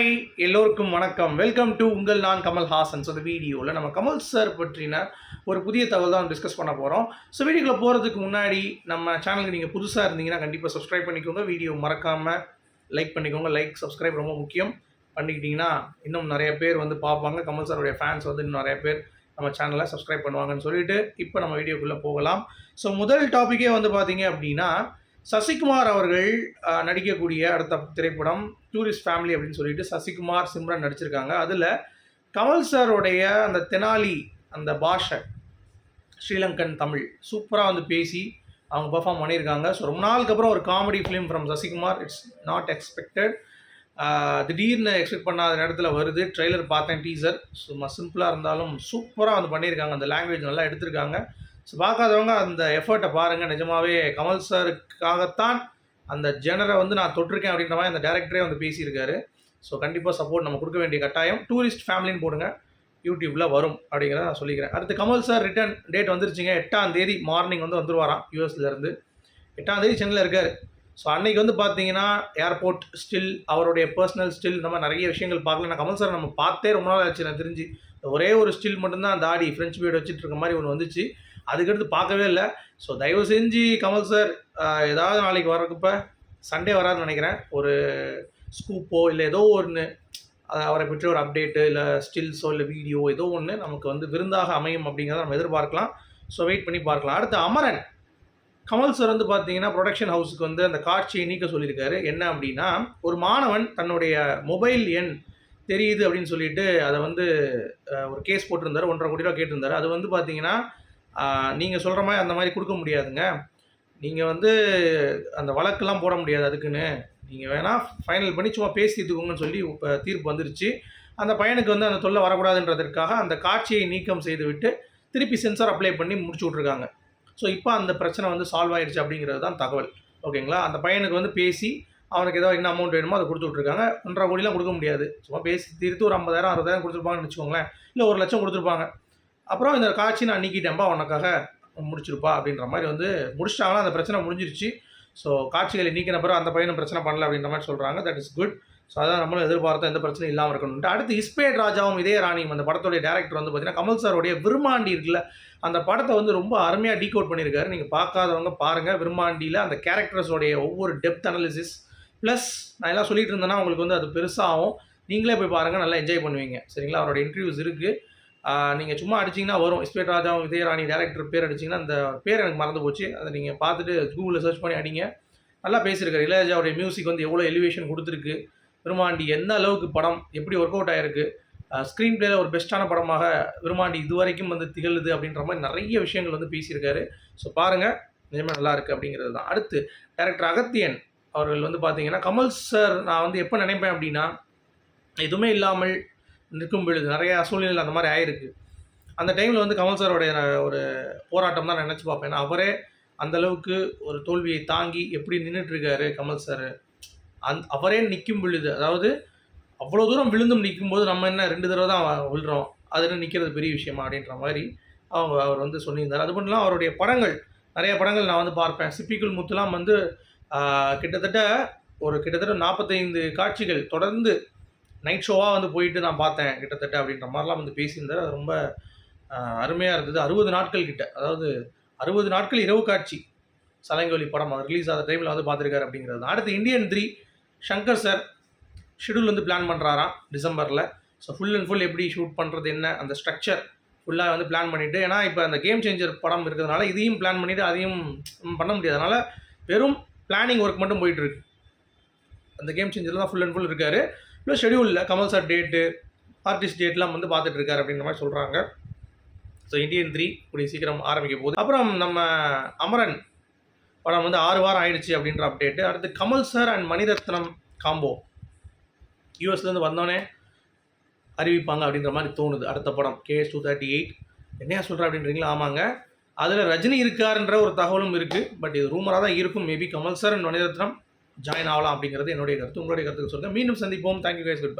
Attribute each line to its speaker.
Speaker 1: Hi எல்லோருக்கும் வணக்கம். Welcome to உங்கள் நான் கமல் ஹாசன். ஸோ இந்த வீடியோவில் நம்ம கமல் சார் பற்றின ஒரு புதிய தகவல் தான் டிஸ்கஸ் பண்ண போகிறோம் ஸோ வீடியோக்குள்ளே போகிறதுக்கு முன்னாடி நம்ம சேனலுக்கு நீங்கள் புதுசாக இருந்தீங்கன்னா கண்டிப்பாக சப்ஸ்கிரைப் பண்ணிக்கோங்க. வீடியோ மறக்காமல் லைக் பண்ணிக்கோங்க. லைக் சப்ஸ்கிரைப் ரொம்ப முக்கியம். பண்ணிக்கிட்டிங்கன்னா இன்னும் நிறைய பேர் வந்து பார்ப்பாங்க. கமல் சாருடைய ஃபேன்ஸ் வந்து இன்னும் நிறைய பேர் நம்ம சேனலை சப்ஸ்கிரைப் பண்ணுவாங்கன்னு சொல்லிட்டு இப்போ நம்ம வீடியோக்குள்ளே போகலாம். ஸோ முதல் டாப்பிக்கே வந்து பார்த்தீங்க அப்படின்னா சசிகுமார் அவர்கள் நடிக்கக்கூடிய அடுத்த திரைப்படம் டூரிஸ்ட் ஃபேமிலி அப்படின்னு சொல்லிட்டு சசிகுமார் சிம்ரன் நடிச்சிருக்காங்க. அதில் கமல் சாரோடைய அந்த தெனாலி அந்த பாஷை ஸ்ரீலங்கன் தமிழ் சூப்பராக வந்து பேசி அவங்க பெர்ஃபார்ம் பண்ணியிருக்காங்க. ஸோ ரொம்ப நாளுக்கு அப்புறம் ஒரு comedy film from Sasikumar it's not expected திடீர்னு எக்ஸ்பெக்ட் பண்ணாத நேரத்தில் வருது. ட்ரெய்லர் பார்த்தேன் டீசர் சும்மா சிம்பிளாக இருந்தாலும் சூப்பராக வந்து பண்ணியிருக்காங்க. அந்த லாங்குவேஜ் நல்லா எடுத்திருக்காங்க. ஸோ பார்க்காதவங்க அந்த எஃபர்ட்டை பாருங்கள் நிஜமாவே கமல் சாருக்காகத்தான் அந்த ஜெனரை வந்து நான் தொட்டிருக்கேன் அப்படின்ற மாதிரி அந்த டேரக்டரே வந்து பேசியிருக்காரு. ஸோ கண்டிப்பாக சப்போர்ட் நம்ம கொடுக்க வேண்டிய கட்டாயம். டூரிஸ்ட் ஃபேமிலின்னு போடுங்க. யூடியூப்பில் வரும் அப்படிங்கிறத நான் சொல்லிக்கிறேன். அடுத்து கமல் சார் ரிட்டர்ன் டேட் வந்துருச்சுங்க. எட்டாம் தேதி மார்னிங் வந்து வந்துருவாராம் யூஎஸ்லேருந்து எட்டாம் தேதி சென்னையில் இருக்கார். ஸோ அன்னைக்கு வந்து பார்த்தீங்கன்னா ஏர்போர்ட் ஸ்டில் அவருடைய பர்சனல் ஸ்டில் இந்த மாதிரி நிறைய விஷயங்கள் பார்க்கல. நான் கமல் சார் நம்ம பார்த்தே ரொம்ப நாள் ஆச்சு நான் தெரிஞ்சு. ஒரே ஒரு ஸ்டில் மட்டும்தான் தாடி ஃப்ரெஞ்ச் பீரியட் வச்சுட்டு இருக்க மாதிரி ஒன்று வந்துச்சு. அதுக்கடுத்து பார்க்கவே இல்லை. ஸோ தயவு செஞ்சு கமல் சார் ஏதாவது நாளைக்கு வரப்ப சண்டே வராதுன்னு நினைக்கிறேன். ஒரு ஸ்கூப்போ இல்லை ஏதோ ஒன்று அவரை பற்றி ஒரு அப்டேட்டு இல்லை ஸ்டில்ஸோ இல்லை வீடியோ ஏதோ ஒன்று நமக்கு வந்து விருந்தாக அமையும் அப்படிங்கிறத நம்ம எதிர்பார்க்கலாம். ஸோ வெயிட் பண்ணி பார்க்கலாம். அடுத்து அமரன். கமல் சார் வந்து பார்த்தீங்கன்னா ப்ரொடக்ஷன் ஹவுஸுக்கு வந்து அந்த காட்சியை நீக்க சொல்லியிருக்காரு. என்ன அப்படின்னா ஒரு மாணவன் தன்னுடைய மொபைல் எண் தெரியுது அப்படின்னு சொல்லிட்டு அதை வந்து ஒரு கேஸ் போட்டிருந்தார். ஒன்றரை கோடி ரூபா கேட்டிருந்தார். அது வந்து பார்த்தீங்கன்னா நீங்கள் சொல்கிற மாதிரி அந்த மாதிரி கொடுக்க முடியாதுங்க. நீங்கள் வந்து அந்த வழக்கெல்லாம் போட முடியாது அதுக்குன்னு. நீங்கள் வேணால் ஃபைனல் பண்ணி சும்மா பேசி தீர்த்துக்கோங்கன்னு சொல்லி இப்போ தீர்ப்பு வந்துருச்சு. அந்த பையனுக்கு வந்து அந்த தொல்லை வரக்கூடாதுன்றதற்காக அந்த காட்சியை நீக்கம் செய்துவிட்டு திருப்பி சென்சார் அப்ளை பண்ணி முடிச்சு விட்ருக்காங்க ஸோ இப்போ அந்த பிரச்சனை வந்து சால்வ் ஆயிடுச்சு அப்படிங்கிறது தான் தகவல். ஓகேங்களா? அந்த பையனுக்கு வந்து பேசி அவனுக்கு ஏதாவது என்ன அமௌண்ட் வேணுமோ அதை கொடுத்து விட்ருக்காங்க ஒன்றரை கோடிலாம் கொடுக்க முடியாது. சும்மா பேசி தீர்த்து ஒரு ஐம்பதாயிரம் அறுபதாயிரம் கொடுத்துருப்பாங்கன்னு வச்சுக்கோங்களேன். இல்லை ஒரு லட்சம் கொடுத்துருப்பாங்க. அப்புறம் இந்த காட்சி நான் நீக்கிட்டேன்பா உனக்காக முடிச்சிருப்பா அப்படின்ற மாதிரி வந்து முடிச்சிட்டாங்கன்னா அந்த பிரச்சனை முடிஞ்சிருச்சு. ஸோ காட்சிகளை நீக்கின பிறகு அந்த பையனும் பிரச்சனை பண்ணல அப்படின்ற மாதிரி சொல்கிறாங்க தட் இஸ் குட் ஸோ அதான் நம்மளும் எதிர்பார்த்த எந்த பிரச்சனையும் இல்லாமல் இருக்கணும்ட்டு அடுத்து இஸ்பேட் ராஜாவும் இதே ராணியும் அந்த படத்துடைய டேரக்டர் வந்து பார்த்தீங்கன்னா கமல் சாருடைய விருமாண்டி இருக்குல்ல அந்த படத்தை வந்து ரொம்ப அருமையாக டீகோட் பண்ணியிருக்காரு. நீங்கள் பார்க்காதவங்க பாருங்கள் விருமாண்டியில் அந்த கேரக்டர்ஸோடைய ஒவ்வொரு டெப்த் அனாலிசிஸ் ப்ளஸ் நான் எல்லாம் சொல்லிட்டு இருந்தேன்னா உங்களுக்கு வந்து அது பெருசாகும் நீங்களே போய் பாருங்கள் நல்லா என்ஜாய் பண்ணுவீங்க. சரிங்களா? அவரோட இன்டர்வியூஸ் இருக்குது நீங்கள் சும்மா அடிச்சிங்கன்னா வரும். இஸ்பேட் ராஜா விஜயராணி டேரக்டர் பேர் அடிச்சிங்கன்னா அந்த பேர் எனக்கு மறந்து போச்சு. அதை நீங்கள் பார்த்துட்டு கூகுளில் சர்ச் பண்ணி அடிங்க. நல்லா பேசியிருக்காரு. இளையராஜாவுடைய மியூசிக் வந்து எவ்வளோ எலிவேஷன் கொடுத்துருக்கு. விருமாண்டி எந்த அளவுக்கு படம் எப்படி ஒர்க் அவுட் ஆயிருக்கு? ஸ்க்ரீன் பிளேல ஒரு பெஸ்ட்டான படமாக விருமாண்டி இதுவரைக்கும் வந்து திகழுது அப்படின்ற மாதிரி நிறைய விஷயங்கள் வந்து பேசியிருக்காரு. ஸோ பாருங்கள் நிஜமாக நல்லா இருக்குது அப்படிங்கிறது தான். அடுத்து டேரக்டர் அகத்தியன் அவர்கள் வந்து பார்த்தீங்கன்னா கமல் சார் நான் வந்து எப்போ நினைப்பேன் அப்படின்னா எதுவுமே இல்லாமல் நிற்கும் பொழுது நிறையா சூழ்நிலை அந்த மாதிரி ஆயிருக்கு. அந்த டைமில் வந்து கமல் சாரோடைய ஒரு போராட்டம் தான் நினச்சி பார்ப்பேன். அவரே அந்த அளவுக்கு ஒரு தோல்வியை தாங்கி எப்படி நின்றுட்டு இருக்காரு கமல் சார். அந் அவரே நிற்கும் பொழுது அதாவது அவ்வளோ தூரம் விழுந்தும் நிற்கும்போது நம்ம என்ன ரெண்டு தடவை தான் விழுறோம் அதில் நிற்கிறது பெரிய விஷயமா அப்படின்ற மாதிரி அவங்க அவர் வந்து சொல்லியிருந்தார். அது மட்டும் அவருடைய படங்கள் நிறைய படங்கள் நான் வந்து பார்ப்பேன். சிப்பிக்குள் முத்துலாம் வந்து கிட்டத்தட்ட ஒரு கிட்டத்தட்ட நாற்பத்தைந்து காட்சிகள் தொடர்ந்து நைட் ஷோவாக வந்து போயிட்டு நான் பார்த்தேன் கிட்டத்தட்ட அப்படின்ற மாதிரிலாம் வந்து பேசியிருந்தார். அது ரொம்ப அருமையாக இருந்தது. அறுபது நாட்கள் கிட்ட அதாவது அறுபது நாட்கள் இரவு காட்சி. சலங்கொலி படம் ரிலீஸ் ஆகிற டைமில் வந்து பார்த்துருக்காரு அப்படிங்கிறது அடுத்து Indian three Shankar sir schedule வந்து பிளான் பண்ணுறாராம் டிசம்பரில். ஸோ ஃபுல் அண்ட் ஃபுல் எப்படி ஷூட் பண்ணுறது என்ன அந்த ஸ்ட்ரக்சர் ஃபுல்லாக வந்து பிளான் பண்ணிவிட்டு ஏன்னா இப்போ அந்த கேம் சேஞ்சர் படம் இருக்கிறதுனால இதையும் பிளான் பண்ணிவிட்டு அதையும் பண்ண முடியாது. அதனால் வெறும் பிளானிங் ஒர்க் மட்டும் போயிட்டுருக்கு அந்த கேம் சேஞ்சரில் தான் ஃபுல் அண்ட் ஃபுல் இருக்காரு. இல்லை. ஷெடியூலில் கமல் சார் டேட்டு ஆர்டிஸ்ட் டேட்லாம் வந்து பார்த்துட்டு இருக்காரு அப்படின்ற மாதிரி சொல்கிறாங்க ஸோ இந்தியன் த்ரீ கூடிய சீக்கிரம் ஆரம்பிக்க போகுது. அப்புறம் நம்ம அமரன் படம் வந்து ஆறு வாரம் ஆயிடுச்சு அப்படின்ற அப்டேட்டு அடுத்து Kamal sir and Mani Ratnam combo யூஎஸ்லேருந்து வந்தோடனே அறிவிப்பாங்க அப்படின்ற மாதிரி தோணுது. அடுத்த படம் கேஎஸ் டூ தேர்ட்டி எயிட் என்னையா சொல்கிற அப்படின்றீங்களா? ஆமாங்க. அதில் ரஜினி இருக்காருன்ற ஒரு தகவலும் இருக்குது பட் இது ரூமராக தான் இருக்கும். Maybe Kamal sir and Mani Ratnam join ஆகலாம் அப்படிங்கிறது என்னுடைய கருத்து. உங்களுடைய கருத்துக்கு சொல்லுங்கள் மீண்டும் சந்திப்போம். Thank you guys good